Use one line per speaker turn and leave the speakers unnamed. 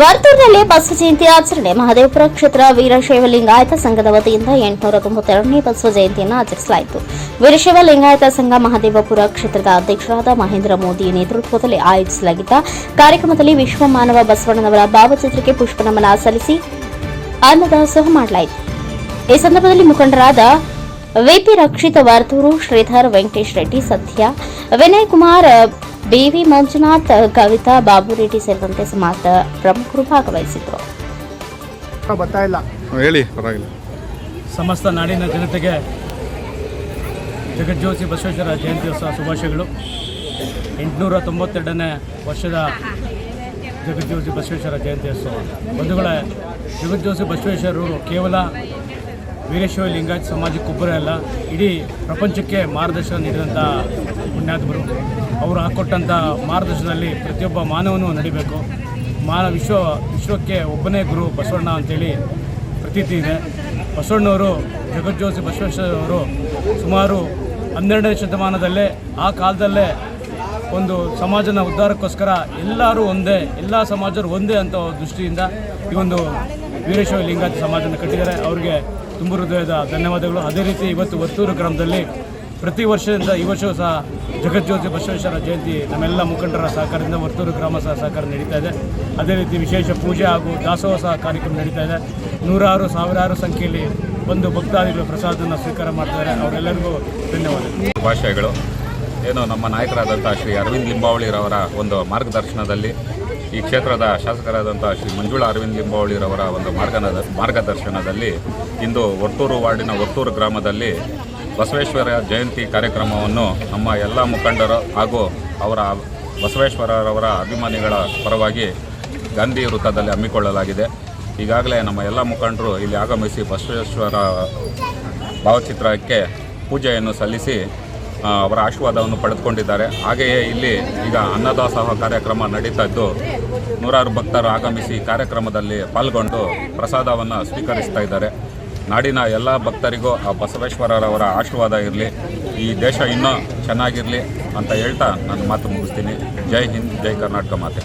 ವರ್ತೂರಿನಲ್ಲಿ ಬಸವ ಜಯಂತಿ ಆಚರಣೆ. ಮಹದೇವಪುರ ಕ್ಷೇತ್ರ ವೀರಶೈವ ಲಿಂಗಾಯತ ಸಂಘದ ವತಿಯಿಂದ ಎಂಟುನೂರ ತೊಂಬತ್ತೆರಡನೇ ಬಸವ ಜಯಂತಿಯನ್ನು ಆಚರಿಸಲಾಯಿತು. ವೀರಶೈವ ಲಿಂಗಾಯತ ಸಂಘ ಮಹದೇವಪುರ ಕ್ಷೇತ್ರದ ಅಧ್ಯಕ್ಷರಾದ ಮಹೇಂದ್ರ ಮೋದಿ ನೇತೃತ್ವದಲ್ಲಿ ಆಯೋಜಿಸಲಾಗಿದ್ದ ಕಾರ್ಯಕ್ರಮದಲ್ಲಿ ವಿಶ್ವ ಮಾನವ ಬಸವಣ್ಣನವರ ಭಾವಚಿತ್ರಕ್ಕೆ ಪುಷ್ಪನಮನ ಸಲ್ಲಿಸಿ ಅನ್ನದಾಸೋಹ ಮಾಡಲಾಯಿತು. ಈ ಸಂದರ್ಭದಲ್ಲಿ ಮುಖಂಡರಾದ V P Rakshita Varthur Sridhar Venkatesh Reddy Satya Vinay Kumar B V Manjunath Kavitha Babu Reddy ಸೇರಿದಂತೆ ಸಮಾಜದ ಪ್ರಮುಖರು
ಭಾಗವಹಿಸಿದ್ರು
ಹೇಳಿ ಪರವಾಗಿಲ್ಲ.
ಸಮಸ್ತ ನಾಡಿನ ಜನತೆಗೆ ಜಗಜ್ಯೋತಿ ಬಸವೇಶ್ವರ ಜಯಂತ್ಯೋತ್ಸವ ಶುಭಾಶಯಗಳು. ಎಂಟುನೂರ ತೊಂಬತ್ತೆರಡನೇ ವರ್ಷದ ಜಗಜ್ಯೋತಿ ಬಸವೇಶ್ವರ ಜಯಂತ್ಯೋತ್ಸವ ಬಂಧುಗಳ ಜಗಜ್ಯೋತಿ ಬಸವೇಶ್ವರರು ಕೇವಲ ವೀರೇಶ್ವರ ಸಮಾಜಕ್ಕೆ ಒಬ್ಬರೇ ಅಲ್ಲ ಇಡೀ ಪ್ರಪಂಚಕ್ಕೆ ಮಾರ್ಗದರ್ಶನ ನೀಡಿದಂಥ ಪುಣ್ಯಾತ್ಮರು. ಅವರು ಹಾಕ್ಕೊಟ್ಟಂಥ ಮಾರ್ಗದರ್ಶನದಲ್ಲಿ ಪ್ರತಿಯೊಬ್ಬ ಮಾನವನು ನಡಿಬೇಕು. ಮಾನ ವಿಶ್ವ, ವಿಶ್ವಕ್ಕೆ ಒಬ್ಬನೇ ಗುರು ಬಸವಣ್ಣ ಅಂತೇಳಿ ಪ್ರತೀತಿ ಇದೆ. ಬಸವಣ್ಣವರು ಜಗಜ್ಯೋತಿ ಬಸವೇಶ್ವರವರು ಸುಮಾರು ಹನ್ನೆರಡನೇ ಶತಮಾನದಲ್ಲೇ, ಆ ಕಾಲದಲ್ಲೇ ಒಂದು ಸಮಾಜನ ಉದ್ಧಾರಕ್ಕೋಸ್ಕರ ಎಲ್ಲರೂ ಒಂದೇ, ಎಲ್ಲ ಸಮಾಜರು ಒಂದೇ ಅಂತ ದೃಷ್ಟಿಯಿಂದ ಈ ಒಂದು ವೀರೇಶ್ವರ ಲಿಂಗಾಯತ ಸಮಾಜನ ಕಟ್ಟಿದ್ದಾರೆ. ಅವರಿಗೆ ತುಂಬ ಹೃದಯದ ಧನ್ಯವಾದಗಳು. ಅದೇ ರೀತಿ ಇವತ್ತು ಒತ್ತೂರು ಗ್ರಾಮದಲ್ಲಿ ಪ್ರತಿ ವರ್ಷದಿಂದ ಈ ವರ್ಷವೂ ಸಹ ಜಗಜ್ಯೋತಿ ಬಸವೇಶ್ವರ ಜಯಂತಿ ನಮ್ಮೆಲ್ಲ ಮುಖಂಡರ ಸಹಕಾರದಿಂದ ವರ್ತೂರು ಗ್ರಾಮ ಸಹ ಸಹಕಾರ ನಡೀತಾ ಇದೆ. ಅದೇ ರೀತಿ ವಿಶೇಷ ಪೂಜೆ ಹಾಗೂ ದಾಸೋಹ ಸಹ ಕಾರ್ಯಕ್ರಮ ನಡೀತಾ ಇದೆ. ನೂರಾರು, ಸಾವಿರಾರು ಸಂಖ್ಯೆಯಲ್ಲಿ ಒಂದು ಭಕ್ತಾದಿಗಳು ಪ್ರಸಾದವನ್ನು ಸ್ವೀಕಾರ ಮಾಡ್ತಾರೆ ಅವರೆಲ್ಲರಿಗೂ ಧನ್ಯವಾದಗಳು.
ಭಾಷೆಗಳು ಏನು ನಮ್ಮ ನಾಯಕರಾದಂಥ ಶ್ರೀ ಅರವಿಂದ್ ಲಿಂಬಾವಳಿರವರ ಒಂದು ಮಾರ್ಗದರ್ಶನದಲ್ಲಿ ಈ ಕ್ಷೇತ್ರದ ಶಾಸಕರಾದಂಥ ಶ್ರೀ ಮಂಜುಳಾ ಅರವಿಂದ್ ಲಿಂಬಾವಳಿರವರ ಒಂದು ಮಾರ್ಗದ ಮಾರ್ಗದರ್ಶನದಲ್ಲಿ ಇಂದು ಒರ್ತೂರು ವಾರ್ಡಿನ ಒರ್ತೂರು ಗ್ರಾಮದಲ್ಲಿ ಬಸವೇಶ್ವರ ಜಯಂತಿ ಕಾರ್ಯಕ್ರಮವನ್ನು ನಮ್ಮ ಎಲ್ಲ ಮುಖಂಡರು ಹಾಗೂ ಅವರ ಬಸವೇಶ್ವರರವರ ಅಭಿಮಾನಿಗಳ ಪರವಾಗಿ ಗಾಂಧಿ ವೃತ್ತದಲ್ಲಿ ಹಮ್ಮಿಕೊಳ್ಳಲಾಗಿದೆ. ಈಗಾಗಲೇ ನಮ್ಮ ಎಲ್ಲ ಮುಖಂಡರು ಇಲ್ಲಿ ಆಗಮಿಸಿ ಬಸವೇಶ್ವರ ಭಾವಚಿತ್ರಕ್ಕೆ ಪೂಜೆಯನ್ನು ಸಲ್ಲಿಸಿ ಅವರ ಆಶೀರ್ವಾದವನ್ನು ಪಡೆದುಕೊಂಡಿದ್ದಾರೆ. ಹಾಗೆಯೇ ಇಲ್ಲಿ ಈಗ ಅನ್ನದಾಸೋಹ ಕಾರ್ಯಕ್ರಮ ನಡೀತಾ ಇದ್ದು ನೂರಾರು ಭಕ್ತರು ಆಗಮಿಸಿ ಕಾರ್ಯಕ್ರಮದಲ್ಲಿ ಪಾಲ್ಗೊಂಡು ಪ್ರಸಾದವನ್ನು ಸ್ವೀಕರಿಸ್ತಾ ಇದ್ದಾರೆ. ನಾಡಿನ ಎಲ್ಲ ಭಕ್ತರಿಗೂ ಆ ಬಸವೇಶ್ವರರವರ ಆಶೀರ್ವಾದ ಇರಲಿ. ಈ ದೇಶ ಇನ್ನೂ ಚೆನ್ನಾಗಿರಲಿ ಅಂತ ಹೇಳ್ತಾ ನನ್ನ ಮಾತು ಮುಗಿಸ್ತೀನಿ. ಜೈ ಹಿಂದ್, ಜೈ ಕರ್ನಾಟಕ ಮಾತೆ.